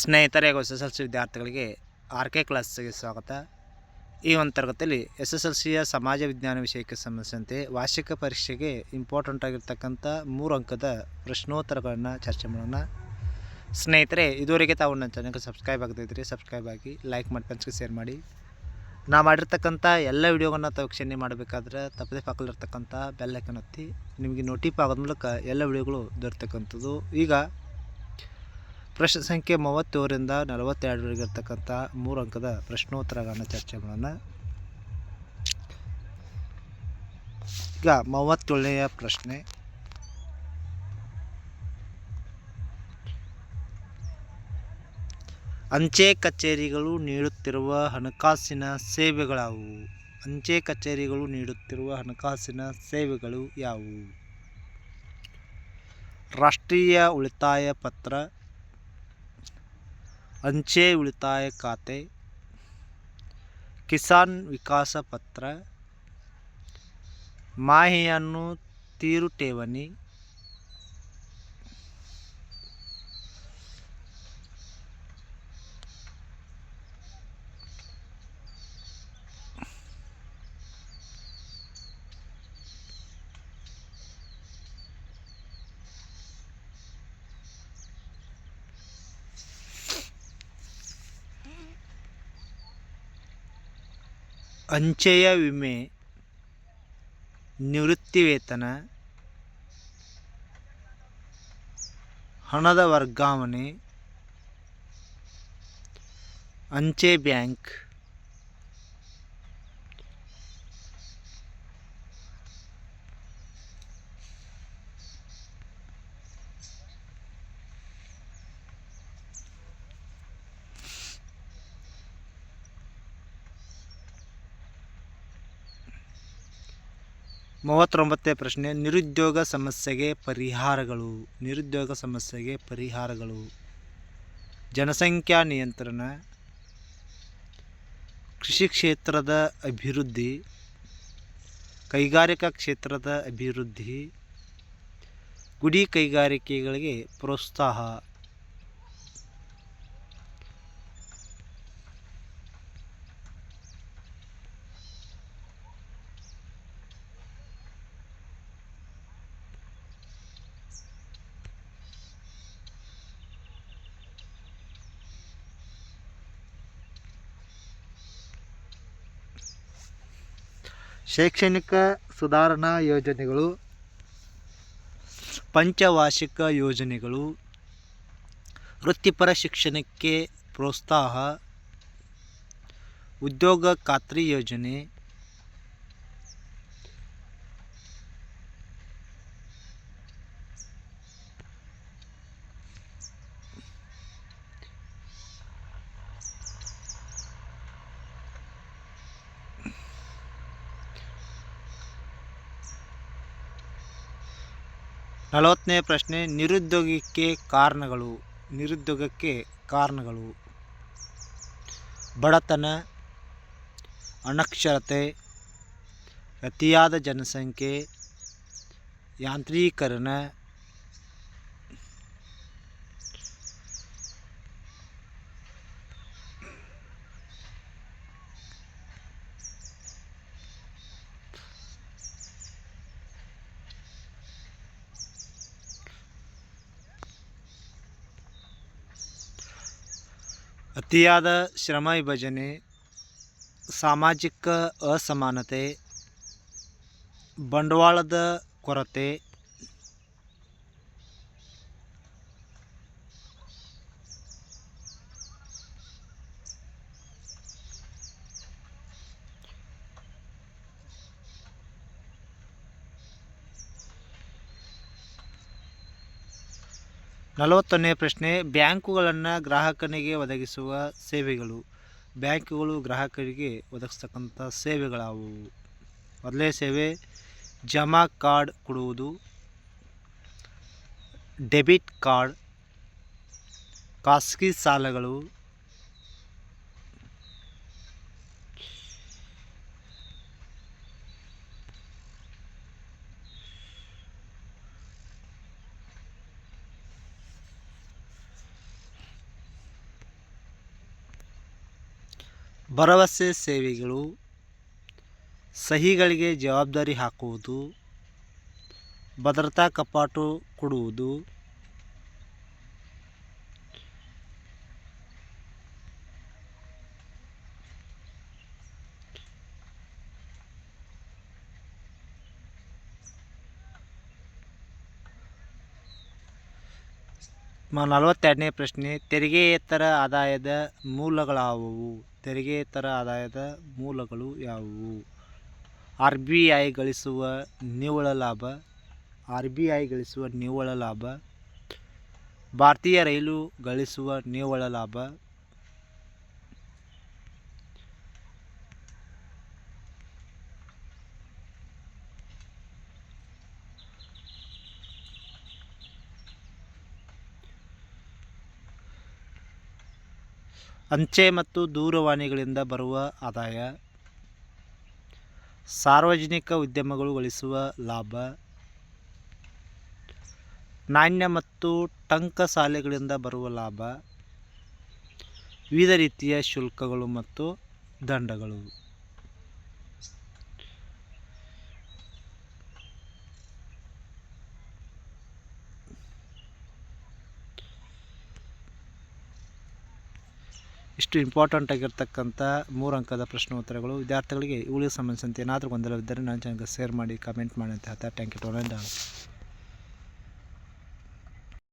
ಸ್ನೇಹಿತರೆ, ಹಾಗೂ S S L C ವಿದ್ಯಾರ್ಥಿಗಳಿಗೆ ಆರ್ ಕೆ ಕ್ಲಾಸ್ಗೆ ಸ್ವಾಗತ. ಈ ಒಂದು ತರಗತಿಯಲ್ಲಿ ಎಸ್ ಎಸ್ ಎಲ್ ಸಿಯ ಸಮಾಜ ವಿಜ್ಞಾನ ವಿಷಯಕ್ಕೆ ಸಂಬಂಧಿಸಿದಂತೆ ವಾರ್ಷಿಕ ಪರೀಕ್ಷೆಗೆ ಇಂಪಾರ್ಟೆಂಟ್ ಆಗಿರ್ತಕ್ಕಂಥ ಮೂರು ಅಂಕದ ಪ್ರಶ್ನೋತ್ತರಗಳನ್ನು ಚರ್ಚೆ ಮಾಡೋಣ. ಸ್ನೇಹಿತರೆ, ಇದುವರೆಗೆ ತಾವು ನನ್ನ ಚಾನಲ್ಗೆ ಸಬ್ಸ್ಕ್ರೈಬ್ ಆಗದಿದ್ದರೆ ಸಬ್ಸ್ಕ್ರೈಬ್ ಆಗಿ, ಲೈಕ್ ಮಾಡಿ, ಫ್ರೆಂಡ್ಸ್ಗೆ ಶೇರ್ ಮಾಡಿ. ನಾ ಮಾಡಿರ್ತಕ್ಕಂಥ ಎಲ್ಲ ವಿಡಿಯೋಗಳನ್ನು ತಾವು ವೀಕ್ಷಣೆ ಮಾಡಬೇಕಾದ್ರೆ ತಪ್ಪದೆ ಪಕ್ಕದಲ್ಲಿರ್ತಕ್ಕಂಥ ಬೆಲ್ಲೈಕನ್ ಒತ್ತಿ, ನಿಮಗೆ ನೋಟಿಫ್ ಆಗೋದ ಮೂಲಕ ಎಲ್ಲ ವಿಡಿಯೋಗಳು ದೊರೆತಕ್ಕಂಥದ್ದು. ಈಗ ಪ್ರಶ್ನೆ ಸಂಖ್ಯೆ ಮೂವತ್ತೇಳರಿಂದ ನಲವತ್ತೆರಡರವರೆಗೆ ಇರ್ತಕ್ಕಂಥ ಮೂರು ಅಂಕದ ಪ್ರಶ್ನೋತ್ತರಗಳನ್ನು ಚರ್ಚೆಗಳನ್ನು ಈಗ ಮೂವತ್ತೇಳನೆಯ ಪ್ರಶ್ನೆ. ಅಂಚೆ ಕಚೇರಿಗಳು ನೀಡುತ್ತಿರುವ ಹಣಕಾಸಿನ ಸೇವೆಗಳಾವುವು ಅಂಚೆ ಕಚೇರಿಗಳು ನೀಡುತ್ತಿರುವ ಹಣಕಾಸಿನ ಸೇವೆಗಳು ಯಾವುವು? ರಾಷ್ಟ್ರೀಯ ಉಳಿತಾಯ ಪತ್ರ ಅಂಚೆ ಉಳಿತಾಯ ಖಾತೆ ಕಿಸಾನ್ ವಿಕಾಸ ಪತ್ರ ಮಾಹಿಯನ್ನು ತೀರು ಠೇವಣಿ ಅಂಚೆಯ ವಿಮೆ ನಿವೃತ್ತಿ ವೇತನ ಹಣದ ವರ್ಗಾವಣೆ ಅಂಚೆ ಬ್ಯಾಂಕ್. ಮೂವತ್ತೊಂಬತ್ತನೇ ಪ್ರಶ್ನೆ, ನಿರುದ್ಯೋಗ ಸಮಸ್ಯೆಗೆ ಪರಿಹಾರಗಳು. ನಿರುದ್ಯೋಗ ಸಮಸ್ಯೆಗೆ ಪರಿಹಾರಗಳು. ಜನಸಂಖ್ಯಾ ನಿಯಂತ್ರಣ, ಕೃಷಿ ಕ್ಷೇತ್ರದ ಅಭಿವೃದ್ಧಿ, ಕೈಗಾರಿಕಾ ಕ್ಷೇತ್ರದ ಅಭಿವೃದ್ಧಿ, ಗುಡಿ ಕೈಗಾರಿಕೆಗಳಿಗೆ ಪ್ರೋತ್ಸಾಹ. ಶೈಕ್ಷಣಿಕ ಸುಧಾರಣಾ ಯೋಜನೆಗಳು ಪಂಚವಾರ್ಷಿಕ ಯೋಜನೆಗಳು ವೃತ್ತಿಪರ ಶಿಕ್ಷಣಕ್ಕೆ ಪ್ರೋತ್ಸಾಹ ಉದ್ಯೋಗ ಖಾತ್ರಿ ಯೋಜನೆ ನಲವತ್ತನೇ ಪ್ರಶ್ನೆ ನಿರುದ್ಯೋಗಕ್ಕೆ ಕಾರಣಗಳು. ನಿರುದ್ಯೋಗಕ್ಕೆ ಕಾರಣಗಳು. ಬಡತನ ಅನಕ್ಷರತೆ ಅತಿಯಾದ ಜನಸಂಖ್ಯೆ ಯಾಂತ್ರೀಕರಣ ಅತಿಯಾದ ಶ್ರಮ ವಿಭಜನೆ ಸಾಮಾಜಿಕ ಅಸಮಾನತೆ ಬಂಡವಾಳದ ಕೊರತೆ ನಲವತ್ತೊಂದನೇ ಪ್ರಶ್ನೆ, ಬ್ಯಾಂಕುಗಳನ್ನು ಗ್ರಾಹಕನಿಗೆ ಒದಗಿಸುವ ಸೇವೆಗಳು. ಬ್ಯಾಂಕುಗಳು ಗ್ರಾಹಕರಿಗೆ ಒದಗಿಸ್ತಕ್ಕಂಥ ಸೇವೆಗಳಾವುವು? ಮೊದಲೇ ಸೇವೆ, ಜಮಾ ಕಾರ್ಡ್ ಕೊಡುವುದು. ಡೆಬಿಟ್ ಕಾರ್ಡ್, ಖಾಸಗಿ ಸಾಲಗಳು. ಭರವಸೆ ಸೇವೆಗಳು ಸಹಿಗಳಿಗೆ ಜವಾಬ್ದಾರಿ ಹಾಕುವುದು ಭದ್ರತಾ ಕಪಾಟು ಕೊಡುವುದು ನಲವತ್ತೆರಡನೇ ಪ್ರಶ್ನೆ, ತೆರಿಗೆಯೇತರ ಆದಾಯದ ಮೂಲಗಳಾವುವು? ತೆರಿಗೆಯೇತರ ಆದಾಯದ ಮೂಲಗಳು ಯಾವುವು? ಆರ್ ಬಿ ಐ ಗಳಿಸುವ ನಿವ್ವಳ ಲಾಭ, ಆರ್ ಬಿ ಐ ಗಳಿಸುವ ನಿವ್ವಳ ಲಾಭ, ಭಾರತೀಯ ರೈಲು ಗಳಿಸುವ ನಿವ್ವಳ ಲಾಭ ಅಂಚೆ ಮತ್ತು ದೂರವಾಣಿಗಳಿಂದ ಬರುವ ಆದಾಯ, ಸಾರ್ವಜನಿಕ ಉದ್ಯಮಗಳು ಗಳಿಸುವ ಲಾಭ, ನಾಣ್ಯ ಮತ್ತು ಟಂಕಸಾಲೆಗಳಿಂದ ಬರುವ ಲಾಭ, ವಿವಿಧ ರೀತಿಯ ಶುಲ್ಕಗಳು ಮತ್ತು ದಂಡಗಳು. ಇಷ್ಟು ಇಂಪಾರ್ಟೆಂಟ್ ಆಗಿರ್ತಕ್ಕಂಥ ಮೂರು ಅಂಕದ ಪ್ರಶ್ನೋತ್ತರಗಳು ವಿದ್ಯಾರ್ಥಿಗಳಿಗೆ ಇವುಗಳಿಗೆ ಸಂಬಂಧಿಸಿದಂತೆ ಏನಾದರೂ ಗೊಂದಲವಿದ್ದರೆ ನನ್ನ ಚಾನಲ್ಗೆ ಶೇರ್ ಮಾಡಿ ಕಮೆಂಟ್ ಮಾಡಿ ಅಂತ ಹೇಳ್ತಾ ಥ್ಯಾಂಕ್ ಯು ಟು ಆಲ್